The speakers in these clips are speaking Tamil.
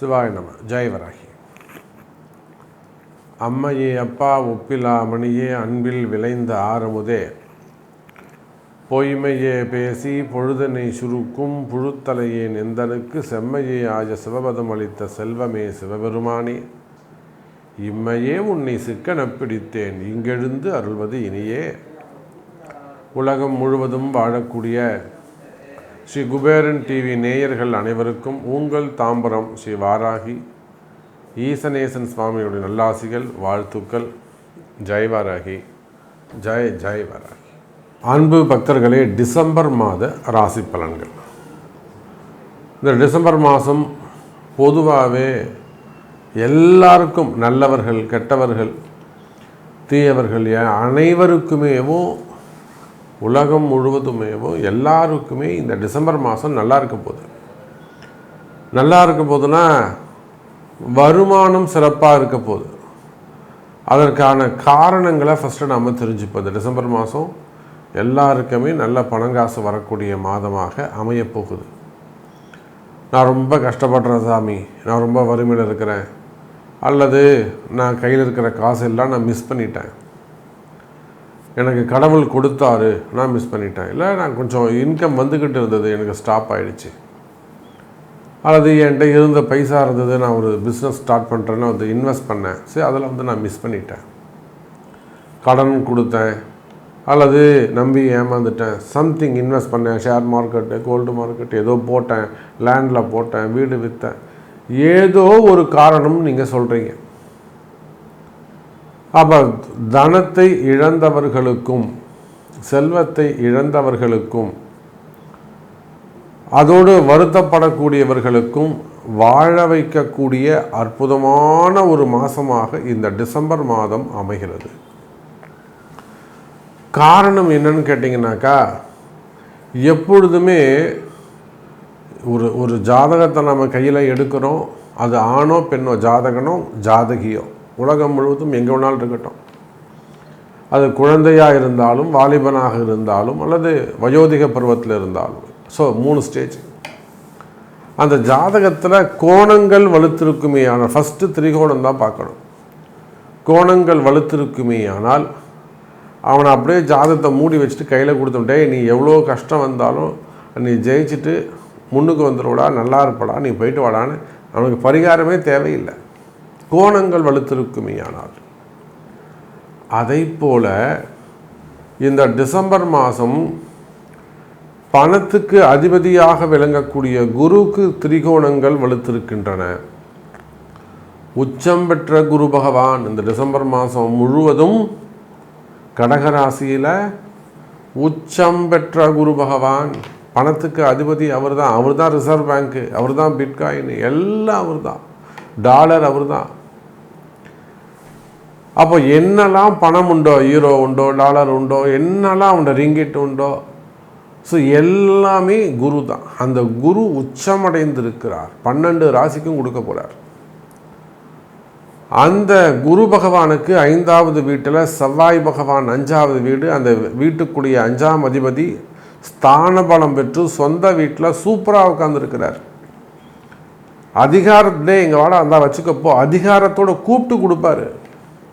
சிவாய நம ஜெயவராகி அம்மையே அப்பா ஒப்பிலா மணியே அன்பில் விளைந்த ஆரமுதே பொய்மையே பேசி பொழுதனை சுருக்கும் புழுத்தலையே நெந்தனுக்கு செம்மையே ஆஜ சிவபதம் அளித்த செல்வமே சிவபெருமானே. இம்மையே உன்னை சிக்கனப் பிடித்தேன் இங்கெழுந்து அருள்வது இனியே. உலகம் முழுவதும் வாழக்கூடிய ஸ்ரீ குபேரன் டிவி நேயர்கள் அனைவருக்கும் உங்கள் தாம்பரம் ஸ்ரீ வாராகி ஈசனேசன் சுவாமியுடைய நல்லாசிகள் வாழ்த்துக்கள். ஜெய் வாராகி. ஜெய் ஜெய் வாராகி. அன்பு பக்தர்களே டிசம்பர் மாத ராசி பலன்கள். இந்த டிசம்பர் மாதம் பொதுவாகவே எல்லாருக்கும் நல்லவர்கள் கெட்டவர்கள் தீயவர்கள் அனைவருக்குமேவும் உலகம் முழுவதுமேவும் எல்லாருக்குமே இந்த டிசம்பர் மாதம் நல்லா இருக்க போகுது. நல்லா இருக்க போகுதுன்னா வருமானம் சிறப்பாக இருக்க போகுது. அதற்கான காரணங்களை ஃபஸ்ட்டு நாம் தெரிஞ்சுப்போம். இந்த டிசம்பர் மாதம் எல்லாருக்குமே நல்ல பணங்காசு வரக்கூடிய மாதமாக அமையப் போகுது. நான் ரொம்ப கஷ்டப்படுறேன் சாமி. நான் ரொம்ப வறுமையில் இருக்கிறேன். அல்லது நான் கையில் இருக்கிற காசு எல்லாம் நான் மிஸ் பண்ணிட்டேன். எனக்கு கடவுள் கொடுத்தாரு. நான் மிஸ் பண்ணிட்டேன். இல்லை நான் கொஞ்சம் இன்கம் வந்துக்கிட்டு இருந்தது. எனக்கு ஸ்டாப் ஆகிடுச்சு அல்லது என்கிட்ட இருந்த பைசா இருந்தது. நான் ஒரு பிஸ்னஸ் ஸ்டார்ட் பண்ணுறேன்னு வந்து இன்வெஸ்ட் பண்ணேன். சரி அதில் வந்து நான் மிஸ் பண்ணிட்டேன். கடன் கொடுத்தேன். அல்லது நம்பி ஏமாந்துட்டேன். சம்திங் இன்வெஸ்ட் பண்ணேன். ஷேர் மார்க்கெட்டு கோல்டு மார்க்கெட் ஏதோ போட்டேன். லேண்டில் போட்டேன். வீடு விற்றேன் ஏதோ ஒரு காரணம் நீங்கள் சொல்கிறீங்க அப்போ தனத்தை இழந்தவர்களுக்கும் செல்வத்தை இழந்தவர்களுக்கும் அதோடு வருத்தப்படக்கூடியவர்களுக்கும் வாழ வைக்கக்கூடிய அற்புதமான ஒரு மாதமாக இந்த டிசம்பர் மாதம் அமைகிறது. காரணம் என்னன்னு கேட்டிங்கனாக்கா எப்பொழுதுமே ஒரு ஒரு ஜாதகத்தை நம்ம கையில் எடுக்கிறோம். அது ஆணோ பெண்ணோ ஜாதகனோ ஜாதகியோ. உலகம் முழுவதும் எங்கே வேணாலும் இருக்கட்டும். அது குழந்தையாக இருந்தாலும் வாலிபனாக இருந்தாலும் அல்லது வயோதிக பருவத்தில் இருந்தாலும். ஸோ மூணு ஸ்டேஜ் அந்த ஜாதகத்தில் கோணங்கள் வலுத்திருக்குமே ஆனால் ஃபஸ்ட்டு திரிகோணம் தான் பார்க்கணும். கோணங்கள் வலுத்திருக்குமே ஆனால் அவனை அப்படியே ஜாதகத்தை மூடி வச்சுட்டு கையில் கொடுத்துட்டே நீ எவ்வளோ கஷ்டம் வந்தாலும் நீ ஜெயிச்சுட்டு முன்னுக்கு வந்துடுவடா நல்லா இருப்படா நீ போயிட்டு வாடான்னு அவனுக்கு பரிகாரமே தேவையில்லை. கோணங்கள் வலுத்திருக்குமே ஆனால் அதை போல இந்த டிசம்பர் மாதம் பணத்துக்கு அதிபதியாக விளங்கக்கூடிய குருவுக்கு திரிகோணங்கள் வலுத்திருக்கின்றன. உச்சம் பெற்ற குரு பகவான் இந்த டிசம்பர் மாதம் முழுவதும் கடகராசியில் உச்சம் பெற்ற குரு பகவான் பணத்துக்கு அதிபதி அவர் தான் அவர் தான் ரிசர்வ் பேங்க்கு அவர் தான் பிட்காயின் எல்லாம் அவர் தான் டாலர் அவர் தான் அப்போ என்னெல்லாம் பணம் உண்டோ ஈரோ உண்டோ டாலர் உண்டோ என்னெல்லாம் உண்டோ ரிங்கிட் உண்டோ ஸோ எல்லாமே குரு தான். அந்த குரு உச்சமடைந்திருக்கிறார். பன்னெண்டு ராசிக்கும் கொடுக்க போகிறார் அந்த குரு பகவானுக்கு ஐந்தாவது வீட்டில் செவ்வாய் பகவான் அஞ்சாவது வீடு அந்த வீட்டுக்குரிய அஞ்சாம் அதிபதி ஸ்தான பலம் பெற்று சொந்த வீட்டில் சூப்பராக உட்காந்துருக்கிறார் அதிகாரத்திலே எங்கள் அந்த வச்சுக்கப்போ அதிகாரத்தோட கூப்பிட்டு கொடுப்பாரு.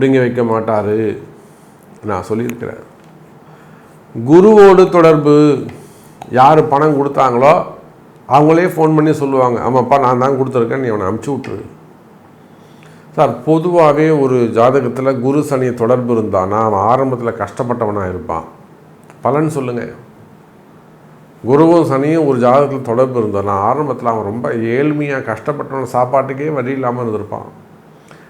பிடுங்கி வைக்க மாட்டார். நான் சொல்லியிருக்கிறேன். குருவோடு தொடர்பு யார் பணம் கொடுத்தாங்களோ அவங்களே ஃபோன் பண்ணி சொல்லுவாங்க. ஆமாப்பா நான் தான் கொடுத்துருக்கேன் நீ அவனை அமுச்சு விட்ரு சார் பொதுவாகவே ஒரு ஜாதகத்தில் குரு சனி தொடர்பு இருந்தானா அவன் ஆரம்பத்தில் கஷ்டப்பட்டவனாக இருப்பான். பலன் சொல்லுங்கள் குருவும் சனியும் ஒரு ஜாதகத்தில் தொடர்பு இருந்தானா ஆரம்பத்தில் அவன் ரொம்ப ஏழ்மையாக கஷ்டப்பட்டவன் சாப்பாட்டுக்கே வழி இல்லாமல் இருந்திருப்பான்.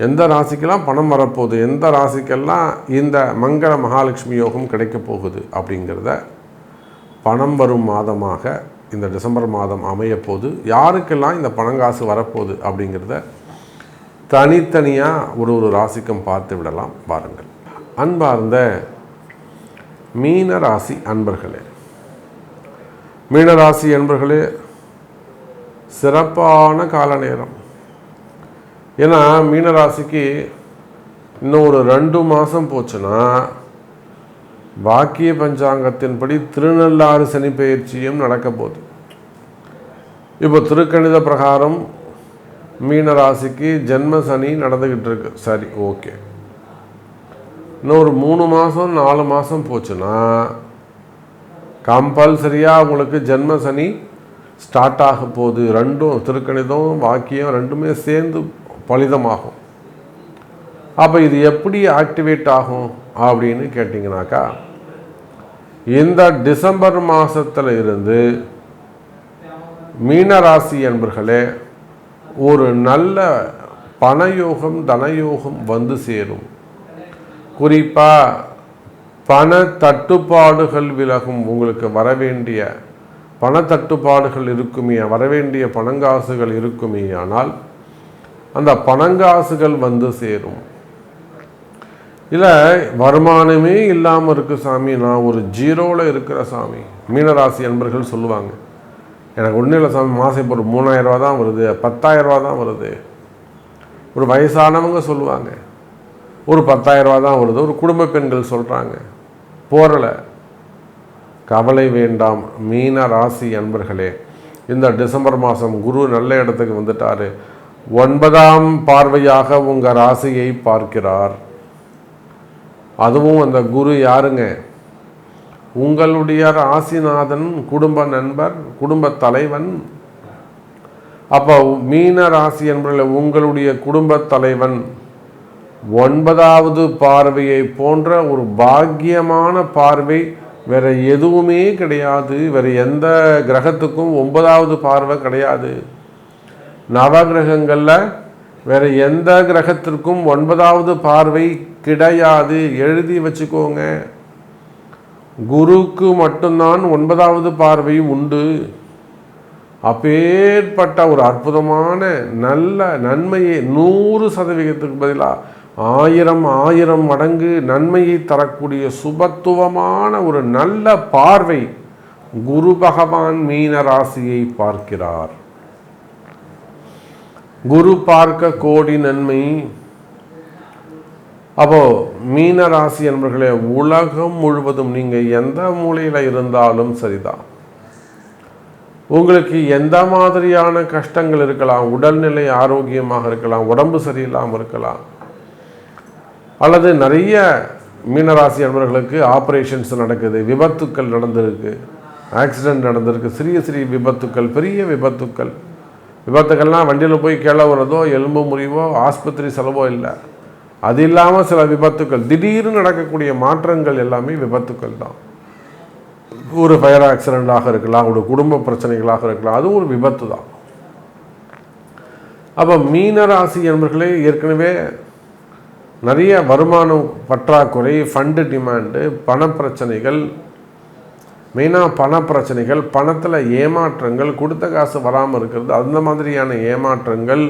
எந்த ராசிக்கெல்லாம் பணம் வரப்போகுது எந்த ராசிக்கெல்லாம் இந்த மங்கள மகாலட்சுமி யோகம் கிடைக்க போகுது அப்படிங்கிறத பணம் வரும் மாதமாக இந்த டிசம்பர் மாதம் அமையப்போது யாருக்கெல்லாம் இந்த பணங்காசு வரப்போகுது அப்படிங்கிறத தனித்தனியாக ஒரு ஒரு ராசிக்கும் பார்த்து விடலாம். பாருங்கள் அன்பார்ந்த மீன ராசி அன்பர்களே மீனராசி அன்பர்களே சிறப்பான கால நேரம் ஏன்னா மீனராசிக்கு இன்னும் ஒரு ரெண்டு மாதம் போச்சுன்னா வாக்கிய பஞ்சாங்கத்தின்படி திருநள்ளாறு சனி பயிற்சியும் நடக்க போகுது. இப்போ திருக்கணித பிரகாரம் மீன ராசிக்கு ஜென்ம சனி நடந்துக்கிட்டு இருக்கு. சரி ஓகே. இன்னும் ஒரு மூணு மாதம் நாலு மாதம் போச்சுன்னா கம்பல்சரியாக உங்களுக்கு ஜென்ம சனி ஸ்டார்ட் ஆக போகுது. ரெண்டும் திருக்கணிதம் வாக்கியம் ரெண்டுமே சேர்ந்து பலிதமாகும். அப்போ இது எப்படி ஆக்டிவேட் ஆகும் அப்படின்னு கேட்டிங்கனாக்கா இந்த டிசம்பர் மாதத்தில் இருந்து மீனராசி என்பர்களே ஒரு நல்ல பணயோகம் தனயோகம் வந்து சேரும். குறிப்பாக பண தட்டுப்பாடுகள் விலகும். உங்களுக்கு வரவேண்டிய பண தட்டுப்பாடுகள் இருக்குமே வரவேண்டிய பணங்காசுகள் இருக்குமே ஆனால் அந்த பணங்காசுகள் வந்து சேரும். இல்லை வருமானமே இல்லாமல் இருக்கு சாமி. நான் ஒரு ஜீரோவில் இருக்கிற சாமி. மீனராசி அன்பர்கள் சொல்லுவாங்க. எனக்கு ஒன்றும் இல்லை சாமி. மாதம் இப்போ ஒரு மூணாயிரரூவா தான் வருது. பத்தாயிரரூவா தான் வருது. ஒரு வயசானவங்க சொல்லுவாங்க. ஒரு பத்தாயிரரூவா தான் வருது. ஒரு குடும்ப பெண்கள் சொல்கிறாங்க போரலை கவலை வேண்டாம். மீன ராசி அன்பர்களே இந்த டிசம்பர் மாதம் குரு நல்ல இடத்துக்கு வந்துட்டார். ஒன்பதாம் பார்வையாக உங்கள் ராசியை பார்க்கிறார். அதுவும் அந்த குரு யாருங்க? உங்களுடைய ராசிநாதன் குடும்ப நண்பர் குடும்ப தலைவன். அப்போ மீன ராசி என்பதில் உங்களுடைய குடும்ப தலைவன் ஒன்பதாவது பார்வையை போன்ற ஒரு பாக்கியமான பார்வை வேற எதுவுமே கிடையாது. வேற எந்த கிரகத்துக்கும் ஒன்பதாவது பார்வை கிடையாது. நவகிரகங்களில் வேறு எந்த கிரகத்திற்கும் ஒன்பதாவது பார்வை கிடையாது. எழுதி வச்சுக்கோங்க. குருக்கு மட்டும்தான் ஒன்பதாவது பார்வை உண்டு. அப்பேற்பட்ட ஒரு அற்புதமான நல்ல நன்மையை நூறு சதவீதத்துக்கு பதிலாக ஆயிரம் ஆயிரம் மடங்கு நன்மையை தரக்கூடிய சுபத்துவமான ஒரு நல்ல பார்வை குரு பகவான் மீன ராசியை பார்க்கிறார். குரு பார்க்க கோடி நன்மை. அப்போ மீன ராசி என்பர்களே உலகம் முழுவதும் நீங்க எந்த மூலையில இருந்தாலும் சரிதான். உங்களுக்கு எந்த மாதிரியான கஷ்டங்கள் இருக்கலாம் உடல்நிலை ஆரோக்கியமாக இருக்கலாம் உடம்பு சரியில்லாமல் இருக்கலாம் அல்லது நிறைய மீனராசி அன்பர்களுக்கு ஆப்ரேஷன்ஸ் நடக்குது விபத்துக்கள் நடந்திருக்கு ஆக்சிடெண்ட் நடந்திருக்கு சிறிய சிறிய விபத்துக்கள் பெரிய விபத்துக்கள். விபத்துக்கள்லாம் வண்டியில் போய் கீழே கிளவுறதோ எலும்பு முறிவோ ஆஸ்பத்திரி செலவோ இல்லை. அது இல்லாமல் சில விபத்துக்கள். திடீர்னு நடக்கக்கூடிய மாற்றங்கள் எல்லாமே விபத்துக்கள் தான். ஒரு ஃபயர் ஆக்சிடெண்ட்டாக இருக்கலாம் ஒரு குடும்ப பிரச்சனைகளாக இருக்கலாம் அதுவும் ஒரு விபத்து தான். அப்போ மீனராசி என்பர்களே ஏற்கனவே நிறைய வருமானம் பற்றாக்குறை ஃபண்டு டிமாண்டு பணப்பிரச்சனைகள் மெயினாக பண பிரச்சனைகள் பணத்தில் ஏமாற்றங்கள் கொடுத்த காசு வராமல் இருக்கிறது அந்த மாதிரியான ஏமாற்றங்கள்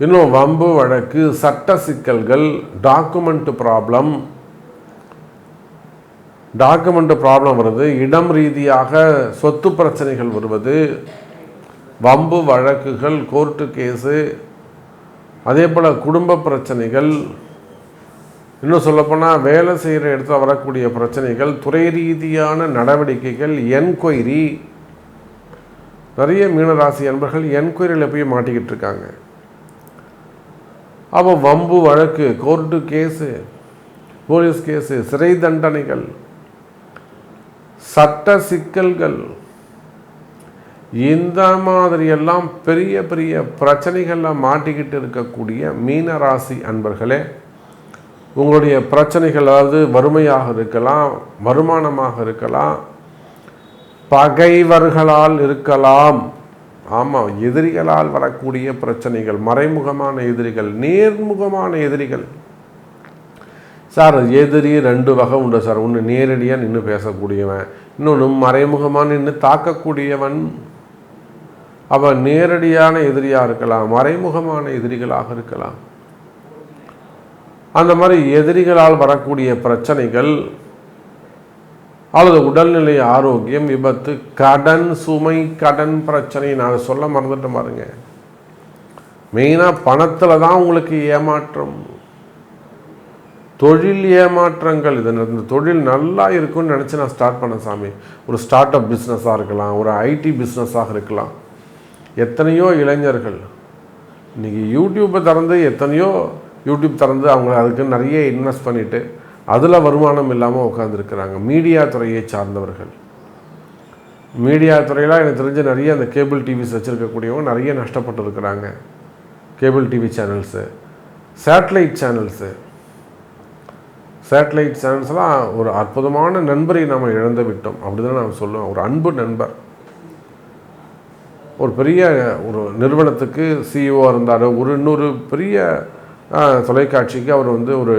இன்னும் வம்பு வழக்கு சட்ட சிக்கல்கள் டாக்குமெண்ட் ப்ராப்ளம் டாக்குமெண்ட் ப்ராப்ளம் வருது இடம் ரீதியாக சொத்து பிரச்சனைகள் வருவது வம்பு வழக்குகள் கோர்ட்டு கேஸு அதே போல் குடும்ப பிரச்சனைகள் இன்னும் சொல்லப்போனால் வேலை செய்கிற இடத்துல வரக்கூடிய பிரச்சனைகள் துறை ரீதியான நடவடிக்கைகள் என்கொயரி. நிறைய மீனராசி அன்பர்கள் என்கொயரியில் போய் மாட்டிக்கிட்டு இருக்காங்க. அப்போ வம்பு வழக்கு கோர்ட்டு கேஸு போலீஸ் கேஸு சிறை தண்டனைகள் சட்ட சிக்கல்கள் இந்த மாதிரியெல்லாம் பெரிய பெரிய பிரச்சனைகளில் மாட்டிக்கிட்டு இருக்கக்கூடிய மீனராசி அன்பர்களே உங்களுடைய பிரச்சனைகள் அதாவது வறுமையாக இருக்கலாம் வருமானமாக இருக்கலாம் பகைவர்களால் இருக்கலாம். ஆமாம் எதிரிகளால் வரக்கூடிய பிரச்சனைகள் மறைமுகமான எதிரிகள் நேர்முகமான எதிரிகள். சார் எதிரி ரெண்டு வகை உண்டு சார். ஒன்று நேரடியாக நின்று பேசக்கூடியவன் இன்னொன்று மறைமுகமாக நின்று தாக்கக்கூடியவன். அவன் நேரடியான எதிரியாக இருக்கலாம் மறைமுகமான எதிரிகளாக இருக்கலாம். அந்த மாதிரி எதிரிகளால் வரக்கூடிய பிரச்சனைகள் அல்லது உடல்நிலை ஆரோக்கியம் விபத்து கடன் சுமை கடன் பிரச்சனை நான் சொல்ல மறந்துட்டு பாருங்க. மெயினாக பணத்தில் தான் உங்களுக்கு ஏமாற்றம். தொழில் ஏமாற்றங்கள் இது இந்த தொழில் நல்லா இருக்கும்னு நினச்சி நான் ஸ்டார்ட் பண்ண சாமி. ஒரு ஸ்டார்ட் அப் பிஸ்னஸாக இருக்கலாம் ஒரு ஐடி பிஸ்னஸாக இருக்கலாம். எத்தனையோ இளைஞர்கள் இன்றைக்கி யூடியூப்பை திறந்து எத்தனையோ யூடியூப் திறந்து அவங்க அதுக்கு நிறைய இன்வெஸ்ட் பண்ணிவிட்டு அதில் வருமானம் இல்லாமல் உட்காந்துருக்கிறாங்க மீடியா துறையை சார்ந்தவர்கள். மீடியா துறையில் எனக்கு தெரிஞ்ச நிறைய அந்த கேபிள் டிவிஸ் வச்சுருக்கக்கூடியவங்க நிறைய நஷ்டப்பட்டு இருக்கிறாங்க cable TV channels satellite channels. Satellite சேனல்ஸ்லாம் ஒரு அற்புதமான நண்பரை நாம் இழந்து விட்டோம். அப்படி தான் நான் சொல்லுவேன். ஒரு அன்பு நண்பர். ஒரு பெரிய ஒரு நிறுவனத்துக்கு சிஇஓ இருந்தார் ஒரு இன்னொரு பெரிய தொலைக்காட்சிக்கு அவர் வந்து ஒரு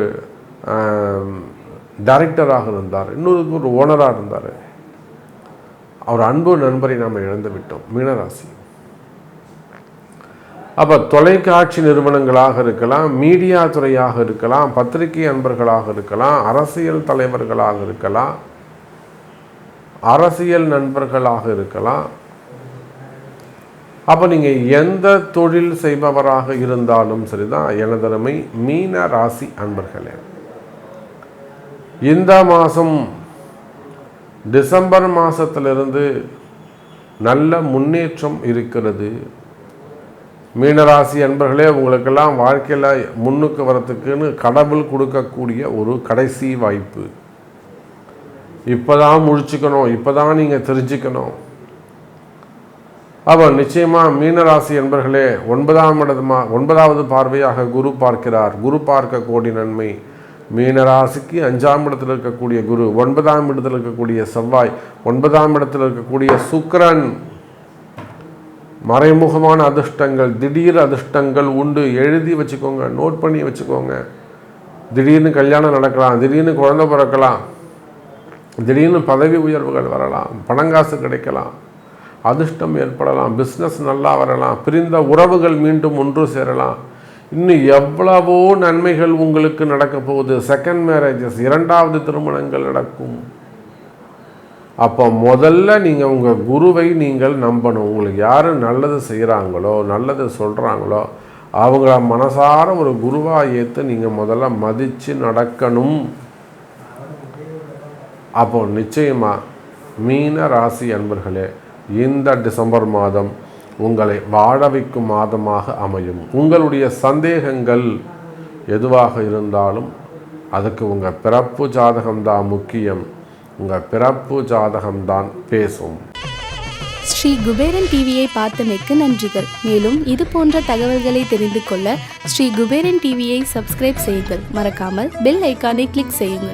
டைரக்டராக இருந்தார். இன்னொரு ஒரு ஓனராக இருந்தார். அவர் அன்பு நண்பரை நாம் இழந்து விட்டோம். மீனராசி. அப்போ தொலைக்காட்சி நிறுவனங்களாக இருக்கலாம் மீடியா துறையாக இருக்கலாம் பத்திரிகை அன்பர்களாக இருக்கலாம் அரசியல் தலைவர்களாக இருக்கலாம் அரசியல் நண்பர்களாக இருக்கலாம் அப்போ நீங்கள் எந்த தொழில் செய்பவராக இருந்தாலும் சரிதான் எனதருமை மீன ராசி அன்பர்களே. இந்த மாதம் டிசம்பர் மாதத்திலிருந்து நல்ல முன்னேற்றம் இருக்கிறது. மீனராசி அன்பர்களே உங்களுக்கெல்லாம் வாழ்க்கையில் முன்னுக்கு வரத்துக்குன்னு கடவுள் கொடுக்கக்கூடிய ஒரு கடைசி வாய்ப்பு. இப்போ தான் முழிச்சுக்கணும் இப்போ தான் நீங்கள் தெரிஞ்சுக்கணும். அப்போ நிச்சயமாக மீனராசி என்பர்களே ஒன்பதாம் இடமா ஒன்பதாவது பார்வையாக குரு பார்க்கிறார். குரு பார்க்க கோடி நன்மை. மீனராசிக்கு அஞ்சாம் இடத்தில் இருக்கக்கூடிய குரு ஒன்பதாம் இடத்தில் இருக்கக்கூடிய செவ்வாய் ஒன்பதாம் இடத்தில் இருக்கக்கூடிய சுக்கரன். மறைமுகமான அதிர்ஷ்டங்கள் திடீர் அதிர்ஷ்டங்கள் உண்டு. எழுதி வச்சுக்கோங்க நோட் பண்ணி வச்சுக்கோங்க. திடீர்னு கல்யாணம் நடக்கலாம் திடீர்னு குழந்தை பிறக்கலாம் திடீர்னு பதவி உயர்வுகள் வரலாம் பணங்காசு கிடைக்கலாம். அதிர்ஷ்டம் ஏற்படலாம் பிஸ்னஸ் நல்லா வரலாம் பிரிந்த உறவுகள் மீண்டும் ஒன்று சேரலாம். இன்னும் எவ்வளவோ நன்மைகள் உங்களுக்கு நடக்க போகுது. செகண்ட் மேரேஜஸ் இரண்டாவது திருமணங்கள் நடக்கும். அப்போ முதல்ல நீங்கள் உங்கள் குருவை நீங்கள் நம்பணும். உங்களுக்கு யார் நல்லது செய்கிறாங்களோ நல்லது சொல்கிறாங்களோ அவங்கள மனசார ஒரு குருவாக ஏற்று நீங்கள் முதல்ல மதித்து நடக்கணும். அப்போ நிச்சயமாக மீன ராசி அன்பர்களே இந்த டிசம்பர் மாதம் உங்களை வாழ வைக்கும் மாதமாக அமையும். உங்களுடைய சந்தேகங்கள் எதுவாக இருந்தாலும் அதுக்கு உங்கள் பிறப்பு ஜாதகம்தான் முக்கியம். உங்கள் பிறப்பு ஜாதகம்தான் பேசும். ஸ்ரீ குபேரன் டிவியை பார்த்தமைக்கு நன்றிகள். மேலும் இது போன்ற தகவல்களை தெரிந்து கொள்ள ஸ்ரீ குபேரன் டிவியை சப்ஸ்கிரைப் செய்யுங்கள். மறக்காமல் பெல் ஐக்கானை கிளிக் செய்யுங்கள்.